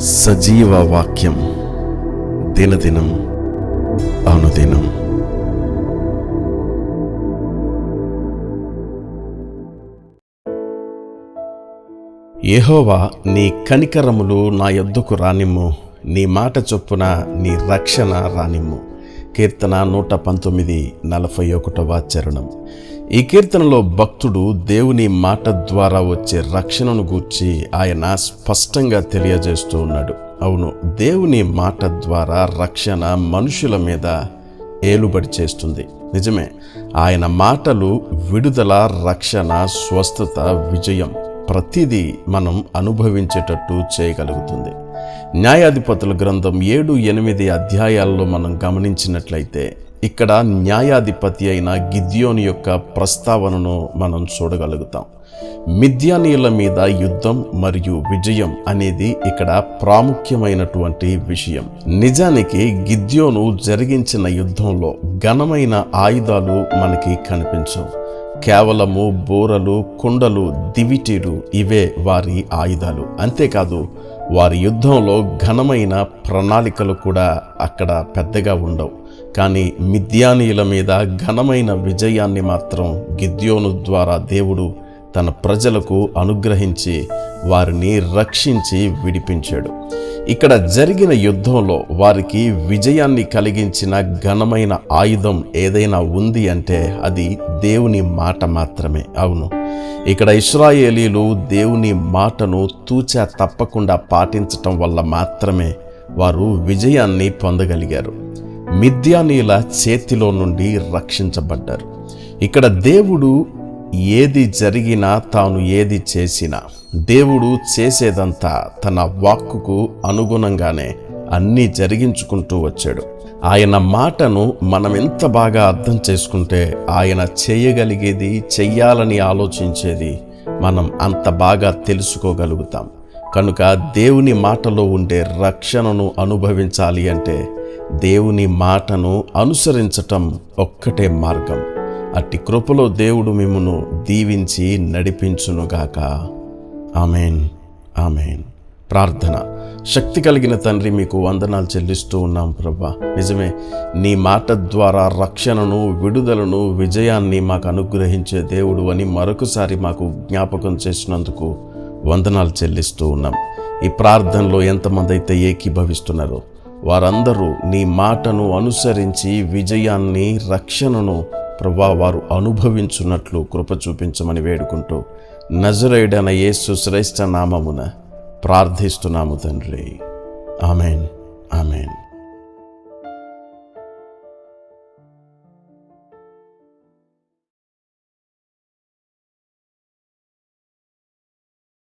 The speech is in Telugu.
సజీవ వాక్యం దినదినం అనుదినం. యెహోవా నీ కనికరములు నా యొద్దకు రానిమ్ము నీ మాట చొప్పున నీ రక్షణ రానిమ్ము. కీర్తన నూట పంతొమ్మిది నలభై ఒకటవ చరణం. ఈ కీర్తనలో భక్తుడు దేవుని మాట ద్వారా వచ్చే రక్షణను గూర్చి ఆయన స్పష్టంగా తెలియజేస్తూ ఉన్నాడు. అవును దేవుని మాట ద్వారా రక్షణ మనుషుల మీద ఏలుబడి చేస్తుంది. నిజమే ఆయన మాటలు విడుదల రక్షణ స్వస్థత విజయం ప్రతిదీ మనం అనుభవించేటట్టు చేయగలుగుతుంది. న్యాయాధిపతుల గ్రంథం ఏడు ఎనిమిది అధ్యాయాల్లో మనం గమనించినట్లయితే ఇక్కడ న్యాయాధిపతి అయిన గిద్యోని యొక్క ప్రస్తావనను మనం చూడగలుగుతాం. మిథ్యానీయుల మీద యుద్ధం మరియు విజయం అనేది ఇక్కడ ప్రాముఖ్యమైనటువంటి విషయం. నిజానికి గిద్యోను జరిగించిన యుద్ధంలో ఘనమైన ఆయుధాలు మనకి కనిపించవు. కేవలము బోరలు కుండలు దివిటీలు ఇవే వారి ఆయుధాలు. అంతేకాదు వారి యుద్ధంలో ఘనమైన ప్రణాళికలు కూడా అక్కడ పెద్దగా ఉండవు. కానీ మిథ్యానీయుల మీద ఘనమైన విజయాన్ని మాత్రం గిద్యోను ద్వారా దేవుడు తన ప్రజలకు అనుగ్రహించి వారిని రక్షించి విడిపించాడు. ఇక్కడ జరిగిన యుద్ధంలో వారికి విజయాన్ని కలిగించిన ఘనమైన ఆయుధం ఏదైనా ఉంది అంటే అది దేవుని మాట మాత్రమే. అవును. ఇక్కడ ఇస్రాయేలీలు దేవుని మాటను తూచా తప్పకుండా పాటించటం వల్ల మాత్రమే వారు విజయాన్ని పొందగలిగారు. మిథ్యానీల చేతిలో నుండి రక్షించబడ్డారు. ఇక్కడ దేవుడు ఏది జరిగినా తాను ఏది చేసినా దేవుడు చేసేదంతా తన వాక్కుకు అనుగుణంగానే అన్నీ జరిగించుకుంటూ వచ్చాడు. ఆయన మాటను మనం ఎంత బాగా అర్థం చేసుకుంటే ఆయన చేయగలిగేది చెయ్యాలని ఆలోచించేది మనం అంత బాగా తెలుసుకోగలుగుతాం. కనుక దేవుని మాటలో ఉండే రక్షణను అనుభవించాలి అంటే దేవుని మాటను అనుసరించటం ఒక్కటే మార్గం. అట్టి కృపలో దేవుడు మిమ్మను దీవించి నడిపించునుగాక. ఆమెన్. ఆమెన్. ప్రార్థన. శక్తి కలిగిన తండ్రి మీకు వందనాలు చెల్లిస్తూ ఉన్నాం ప్రభా. నిజమే నీ మాట ద్వారా రక్షణను విడుదలను విజయాన్ని మాకు అనుగ్రహించే దేవుడు అని మరొకసారి మాకు జ్ఞాపకం చేసినందుకు వందనాలు చెల్లిస్తూ ఉన్నాం. ఈ ప్రార్థనలో ఎంతమంది అయితే ఏకీభవిస్తున్నారో వారందరూ నీ మాటను అనుసరించి విజయాన్ని రక్షణను ప్రభా వారు అనుభవించున్నట్లు కృప చూపించమని వేడుకుంటూ నజరేడన యేసు శ్రేష్ఠ నామమున ప్రార్థిస్తున్నాము తండ్రి. ఆమెన్.